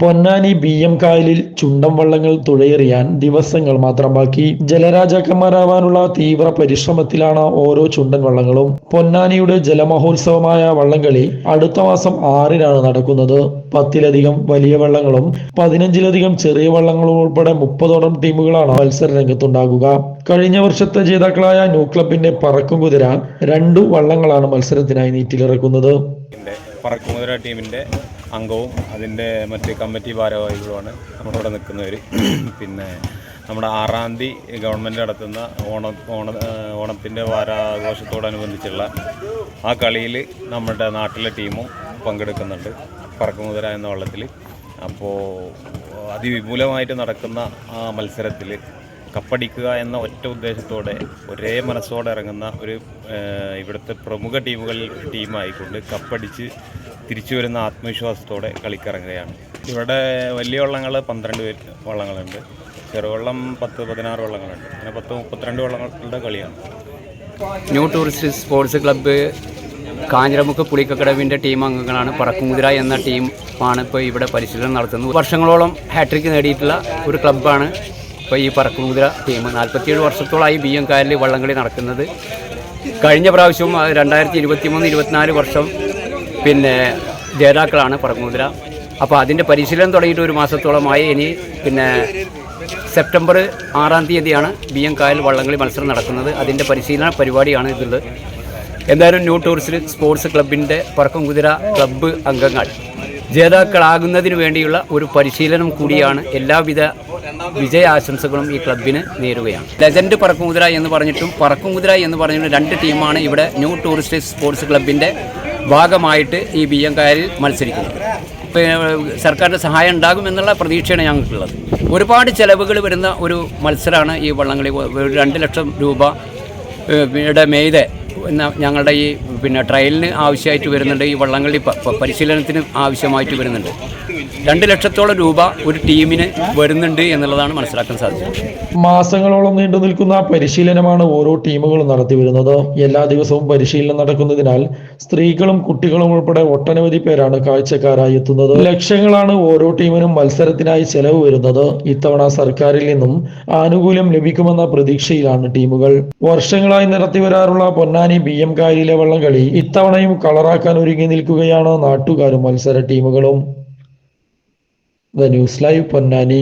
Ponnani B M കായലിൽ ചുണ്ടം വള്ളങ്ങൾ തുഴയെറിയാൻ ദിവസങ്ങൾ മാത്രം ബാക്കി. ജലരാജാക്കന്മാരാവാനുള്ള തീവ്ര പരിശ്രമത്തിലാണ് ഓരോ ചുണ്ടൻ വള്ളങ്ങളും. പൊന്നാനിയുടെ ജലമഹോത്സവമായ വള്ളംകളി അടുത്ത മാസം ആറിനാണ് നടക്കുന്നത്. പത്തിലധികം വലിയ വള്ളങ്ങളും പതിനഞ്ചിലധികം ചെറിയ വള്ളങ്ങളും ഉൾപ്പെടെ മുപ്പതോളം ടീമുകളാണ് മത്സര രംഗത്തുണ്ടാകുക. കഴിഞ്ഞ വർഷത്തെ ജേതാക്കളായ ന്യൂ ക്ലബിന്റെ പറക്കും കുതിര രണ്ടു വള്ളങ്ങളാണ് മത്സരത്തിനായി നീറ്റിലിറക്കുന്നത്. ടീമിന്റെ അംഗവും അതിന്റെ മറ്റ് കമ്മിറ്റി ഭാരവാഹികളുമാണ് നമ്മളിവിടെ നിൽക്കുന്നവർ പിന്നെ നമ്മുടെ ആറാം തീയതി ഗവൺമെന്റ് നടത്തുന്ന ഓണ ഓണ ഓണത്തിന്റെ വാരാഘോഷത്തോടനുബന്ധിച്ചുള്ള ആ കളിയിൽ നമ്മുടെ നാട്ടിലെ ടീമും പങ്കെടുക്കുന്നുണ്ട് പറക്കുമുതല എന്ന വള്ളത്തിൽ അപ്പോൾ അതിവിപുലമായിട്ട് നടക്കുന്ന ആ മത്സരത്തിൽ കപ്പടിക്കുക എന്ന ഒറ്റ ഉദ്ദേശത്തോടെ ഒരേ മനസ്സോടെ ഇറങ്ങുന്ന ഒരു ഇവിടുത്തെ പ്രമുഖ ടീമുകളിൽ ടീമായിക്കൊണ്ട് കപ്പടിച്ച് തിരിച്ചു വരുന്ന ആത്മവിശ്വാസത്തോടെ കളിക്കിറങ്ങുകയാണ്. ഇവിടെ വലിയ വള്ളങ്ങൾ പന്ത്രണ്ട് പേര് വള്ളങ്ങളുണ്ട്. ചെറുവള്ളം പത്ത് പതിനാറ് വള്ളങ്ങളുണ്ട്. അങ്ങനെ പത്ത് മുപ്പത്തിരണ്ട് വള്ളങ്ങളുടെ കളിയാണ്. New tourist sports club Kanjiramukku പുളിക്കക്കടവിന്റെ team അംഗങ്ങളാണ്. പറക്കുമുതിര എന്ന ടീം ആണ് ഇപ്പോൾ ഇവിടെ പരിശീലനം നടത്തുന്നത്. വർഷങ്ങളോളം ഹാട്രിക് നേടിയിട്ടുള്ള ഒരു ക്ലബ്ബാണ് ഇപ്പോൾ ഈ പറക്കുമുതിര ടീം. നാൽപ്പത്തിയേഴ് വർഷത്തോളമായി ബി എം കായലിൽ വള്ളംകളി നടക്കുന്നത്. കഴിഞ്ഞ പ്രാവശ്യം രണ്ടായിരത്തി ഇരുപത്തി മൂന്ന് ഇരുപത്തിനാല് വർഷം പിന്നെ ജേതാക്കളാണ് പറക്കുമുതിര അപ്പോൾ അതിന്റെ പരിശീലനം തുടങ്ങിയിട്ട് ഒരു മാസത്തോളമായി. ഇനി പിന്നെ സെപ്റ്റംബർ ആറാം തീയതിയാണ് ബി എം കായൽ വള്ളംകളി മത്സരം നടക്കുന്നത്. അതിന്റെ പരിശീലന പരിപാടിയാണ് ഇതുള്ളത്. എന്തായാലും ന്യൂ ടൂറിസ്റ്റ് സ്പോർട്സ് ക്ലബിന്റെ പറക്കം കുതിര ക്ലബ്ബ് അംഗങ്ങൾ ജേതാക്കളാകുന്നതിന് വേണ്ടിയുള്ള ഒരു പരിശീലനം കൂടിയാണ് എല്ലാവിധ വിജയാശംസകളും ഈ ക്ലബിന് നേരുകയാണ്. ലെജൻഡ് പറക്കുമുതിര എന്ന് പറഞ്ഞിട്ടും പറക്കുമുതിര എന്ന് പറഞ്ഞിട്ടും രണ്ട് ടീമാണ് ഇവിടെ ന്യൂ ടൂറിസ്റ്റ് സ്പോർട്സ് ക്ലബിന്റെ ഭാഗമായിട്ട് ഈ ബി എം കായലിൽ മത്സരിക്കുന്നത് സർക്കാരിന്റെ സഹായം ഉണ്ടാകുമെന്നുള്ള പ്രതീക്ഷയാണ് ഞങ്ങൾക്കുള്ളത്. ഒരുപാട് ചിലവുകൾ വരുന്ന ഒരു മത്സരമാണ് ഈ വള്ളംകളി. രണ്ട് ലക്ഷം രൂപ യുടെ മെയ്തെ ഞങ്ങളുടെ ഈ പിന്നെ ട്രയലിന് ആവശ്യമായിട്ട് വരുന്നുണ്ട് ഈ വള്ളംകളി പരിശീലനത്തിന് ആവശ്യമായിട്ട് വരുന്നുണ്ട്. രണ്ട് ലക്ഷത്തോളം രൂപ ഒരു ടീമിന് വരുന്നുണ്ട് എന്നുള്ളതാണ് മനസ്സിലാക്കാൻ സാധിച്ചത്. മാസങ്ങളോളം നീണ്ടു നിൽക്കുന്ന പരിശീലനമാണ് ഓരോ ടീമുകളും നടത്തി വരുന്നത്. എല്ലാ ദിവസവും പരിശീലനം നടക്കുന്നതിനാൽ സ്ത്രീകളും കുട്ടികളും ഉൾപ്പെടെ ഒട്ടനവധി പേരാണ് കാഴ്ചക്കാരായി എത്തുന്നത്. ലക്ഷങ്ങളാണ് ഓരോ ടീമിനും മത്സരത്തിനായി ചെലവ് വരുന്നത്. ഇത്തവണ സർക്കാരിൽ നിന്നും ആനുകൂല്യം ലഭിക്കുമെന്ന പ്രതീക്ഷയിലാണ് ടീമുകൾ. വർഷങ്ങളായി നടത്തി വരാറുള്ള പൊന്നാനി ബി എം കായലിലെ വള്ളംകളി ഇത്തവണയും കളറാക്കാൻ ഒരുങ്ങി നിൽക്കുകയാണ് നാട്ടുകാരും മത്സര ടീമുകളും. The news live Ponnani.